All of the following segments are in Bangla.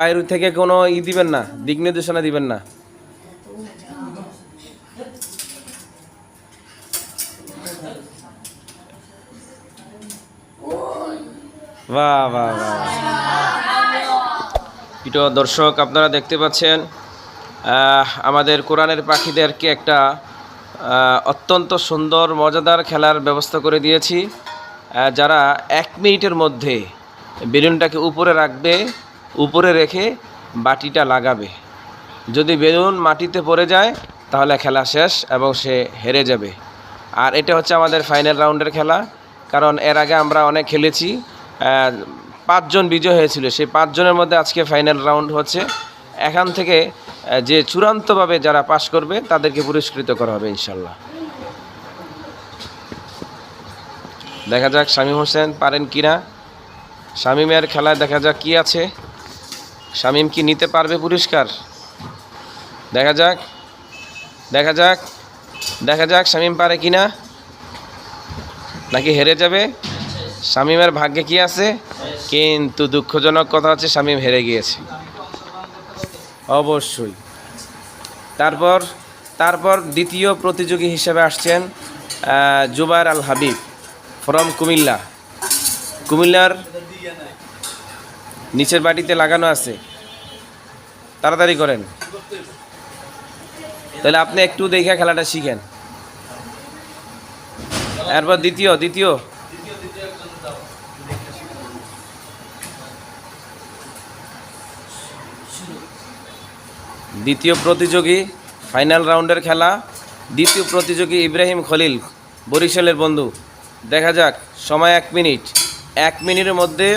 বাইরে থেকে কোনো ই দিবেন না, দিক নির্দেশনা দিবেন না। বাহ বাহ বাহ প্রিয় দর্শক, আপনারা দেখতে পাচ্ছেন আমাদের কোরআনের পাখিদেরকে একটা অত্যন্ত সুন্দর, মজাদার খেলার ব্যবস্থা করে দিয়েছি। যারা এক মিনিটের মধ্যে বেলুনটাকে উপরে রাখবে উপরে রেখে বাটিটা লাগাবে। যদি বেলুন মাটিতে পড়ে যায়, তাহলে খেলা শেষ এবং সে হেরে যাবে। আর এটা হচ্ছে আমাদের ফাইনাল রাউন্ডের খেলা, কারণ এর আগে আমরা অনেক খেলেছি পাঁচজন বিজয় হয়েছিল। সেই পাঁচজনের মধ্যে আজকে ফাইনাল রাউন্ড হচ্ছে। এখান থেকে যে চূড়ান্তভাবে যারা পাশ করবে, তাদেরকে পুরস্কৃত করা হবে ইনশাল্লাহ দেখা যাক শামীম হোসেন পারেন কিনা। শামীমের খেলায় দেখা যাক কি আছে। শামীম কি নিতে পারবে পুরস্কার? দেখা যাক দেখা যাক দেখা যাক শামীম পারে কিনা। নাকি হেরে যাবে? শামীমের ভাগ্যে কি আছে? কিন্তু দুঃখজনক কথা হচ্ছে শামীম হেরে গিয়েছে। অবশ্যই। তারপর তারপর দ্বিতীয় প্রতিযোগী হিসেবে আসছেন আহ, জুবায়ের আল হাবিব ফ্রম কুমিল্লা। কুমিল্লার নিচের বাটিতে লাগানো আছে। তাড়াতাড়ি করেন। তাহলে আপনি একটু দেখে খেলাটা শিখেন। এরপর দ্বিতীয় দ্বিতীয়। দ্বিতীয় প্রতিযোগী, ফাইনাল রাউন্ডের খেলা। দ্বিতীয় প্রতিযোগী ইব্রাহিম খলিল, বরিশালের বন্ধু। দেখা যাক, সময় এক মিনিট। এক মিনিটের মধ্যে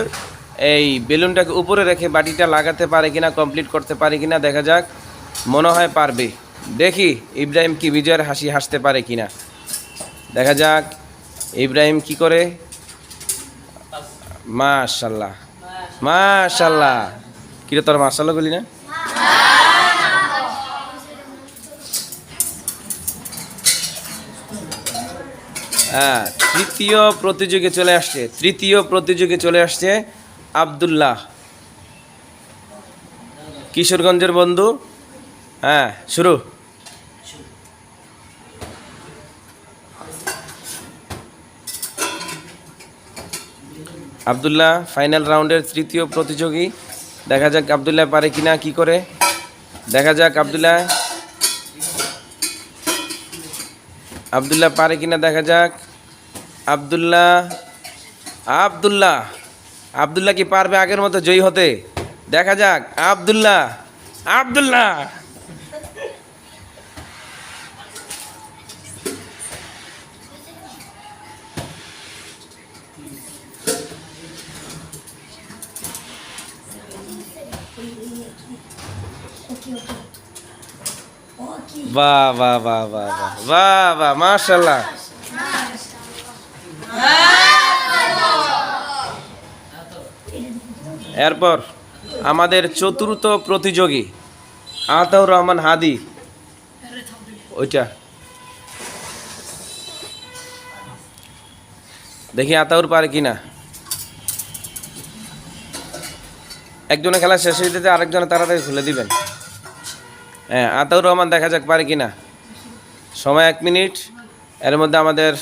এই বেলুনটাকে উপরে রেখে বাটিটা লাগাতে পারে কিনা কমপ্লিট করতে পারে কিনা, দেখা যাক। মনে হয় পারবে। দেখি ইব্রাহিম কি বিজয়ের হাসি হাসতে পারে কিনা। দেখা যাক ইব্রাহিম কি করে। মাশাল্লাহ। মাশাল্লাহ। কিরে তোর মাশাল্লাহ বলি না? হ্যাঁ তৃতীয় প্রতিযোগী চলে আসছে, তৃতীয় প্রতিযোগী চলে আসছে। আব্দুল্লাহ। কিশোরগঞ্জের বন্ধু? হ্যাঁ শুরু। আব্দুল্লাহ, ফাইনাল রাউন্ডের তৃতীয় প্রতিযোগী। দেখা যাক আব্দুল্লাহ পারে কিনা, কি করে? দেখা যাক আব্দুল্লাহ। আব্দুল্লাহ পারে কিনা, দেখা যাক। আব্দুল্লাহ আব্দুল্লাহ। আব্দুল্লাহ কি পারবে আগের মতো জয়ী হতে? দেখা যাক আব্দুল্লাহ। আব্দুল্লাহ। বাহ বাহ বাহ বাহ বাহ বাহ বাহ মাশাল্লাহ এরপর আমাদের চতুর্থ প্রতিযোগী আতাউর রহমান হাদি। ওইটা। দেখি আতাউর পারে কিনা। একজনের খেলা শেষ হয়ে যেতে আরেকজনে তাড়াতাড়ি খুলে দিবেন। হ্যাঁ আতাউর রহমান দেখা যাক পারে কিনা। সময় এক মিনিট। এর মধ্যে আমাদের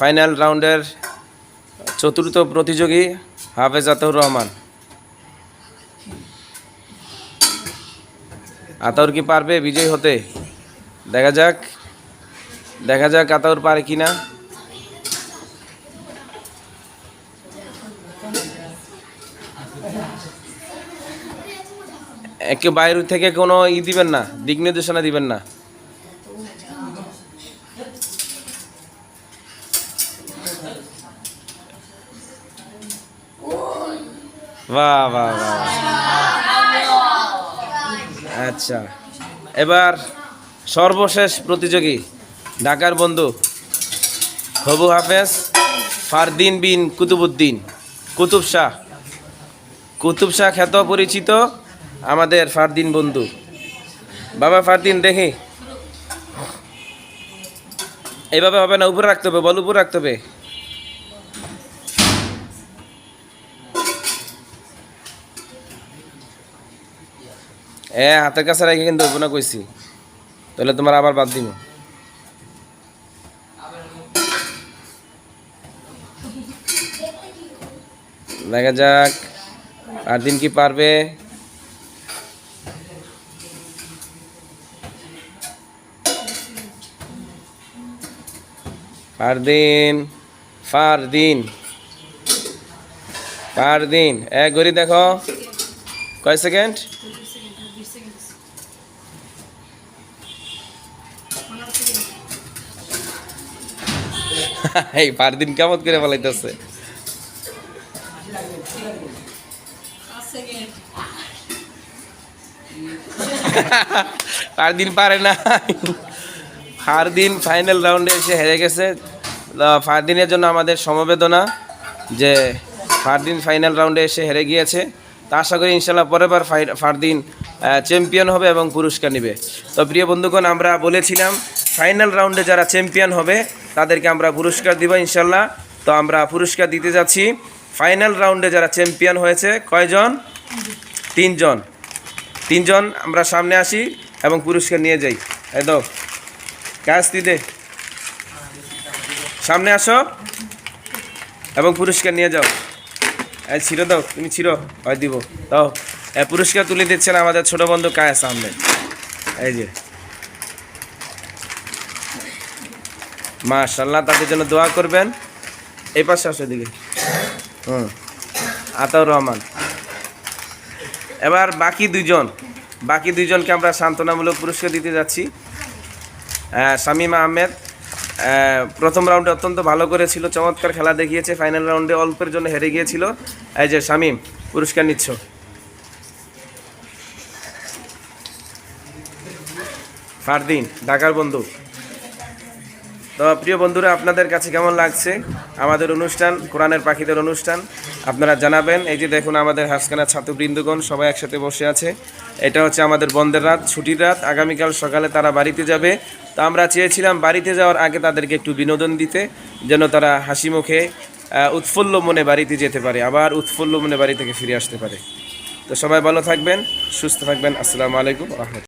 ফাইনাল রাউন্ডের চতুর্থ প্রতিযোগী হাফেজ আতাউর রহমান। আতাউর কি পারবে? বিজয় হতে? দেখা যাক। দেখা যাক আতাউর পারে কি না। একে বাইরে থেকে কোনো ই দিবেন না, দিক নির্দেশনা দিবেন না। বাহ বাহ বাহ আচ্ছা। এবার সর্বশেষ প্রতিযোগী, ঢাকার বন্ধু হবু হাফেজ ফারদিন বিন কুতুবুদ্দিন। কুতুব শাহ। কুতুব শাহ খ্যাত পরিচিত আমাদের ফারদিন বন্ধু। বাবা ফারদিন, দেখি। এভাবে হবে না, উপরে রাখতে হবে, বল, উপরে রাখতে হবে। এ, হাতের কাছে রেখে কিন্তু ওপেনা কইছি। তাহলে তোমার আবার বাদ দিব দেখা যাক, আর দিন কি পারবে। ফারদিন ফারদিন ফারদিন। এক ঘড়ি দেখো। কয় সেকেন্ড? এই পার দিন কেমন করে বলাইতেছে ফারদিন পারে না। ফারদিন ফাইনাল রাউন্ডে এসে হেরে গেছে। তো ফারদিনের জন্য আমাদের সমবেদনা যে ফারদিন ফাইনাল রাউন্ডে এসে হেরে গিয়েছে। তা আশা করি ইনশাল্লাহ পরের বার ফাই- ফারদিন চ্যাম্পিয়ন হবে এবং পুরস্কার নেবে। তো প্রিয় বন্ধুগণ, আমরা বলেছিলাম ফাইনাল রাউন্ডে যারা চ্যাম্পিয়ন হবে, তাদেরকে আমরা পুরস্কার দিব ইনশাল্লাহ। তো আমরা পুরস্কার দিতে যাচ্ছি। ফাইনাল রাউন্ডে যারা চ্যাম্পিয়ন হয়েছে, কয়জন? তিনজন। তিনজন আমরা সামনে আসি এবং পুরস্কার নিয়ে যাই। এই দাও কাজ দিদে সামনে আসো এবং পুরস্কার নিয়ে যাও। এই ছিল দাও, তুমি ছিল হয়, দিব। দাও। পুরস্কার তুলে দিচ্ছেন আমাদের ছোট বন্ধু কায়াস আহমেদ এই যে। মাশাল্লাহ তাদের জন্য দোয়া করবেন। এই পাশে আসো দিকে হুম। আতাউর রহমান। এবার বাকি দুজন বাকি দুজনকে আমরা সান্ত্বনামূলক পুরস্কার দিতে যাচ্ছি। শামীম আহমেদ প্রথম রাউন্ডে অত্যন্ত ভালো করেছিল, চমৎকার খেলা দেখিয়েছে, ফাইনাল রাউন্ডে অল্পের জন্য হেরে গিয়েছিল। এই যে শামীম, পুরস্কার নিচ্ছ। ফারদিন, ঢাকার বন্ধু। তো প্রিয় বন্ধুরা, আপনাদের কাছে কেমন লাগছে? আমাদের অনুষ্ঠান, কোরআনের পাখিদের অনুষ্ঠান, আপনারা জানাবেন। এই যে দেখুন, আমাদের হাসখানা ছাত্রবৃন্দগণ সবাই একসাথে বসে আছে। এটা হচ্ছে আমাদের বন্ধের রাত, ছুটির রাত। আগামীকাল সকালে তারা বাড়িতে যাবে। তো আমরা চেয়েছিলাম বাড়িতে যাওয়ার আগে তাদেরকে একটু বিনোদন দিতে, যেন তারা হাসি মুখে উৎফুল্ল মনে বাড়িতে যেতে পারে, আবার উৎফুল্ল মনে বাড়ি থেকে ফিরে আসতে পারে। তো সবাই ভালো থাকবেন, সুস্থ থাকবেন। আসসালামু আলাইকুম রহমতুল্লাহ।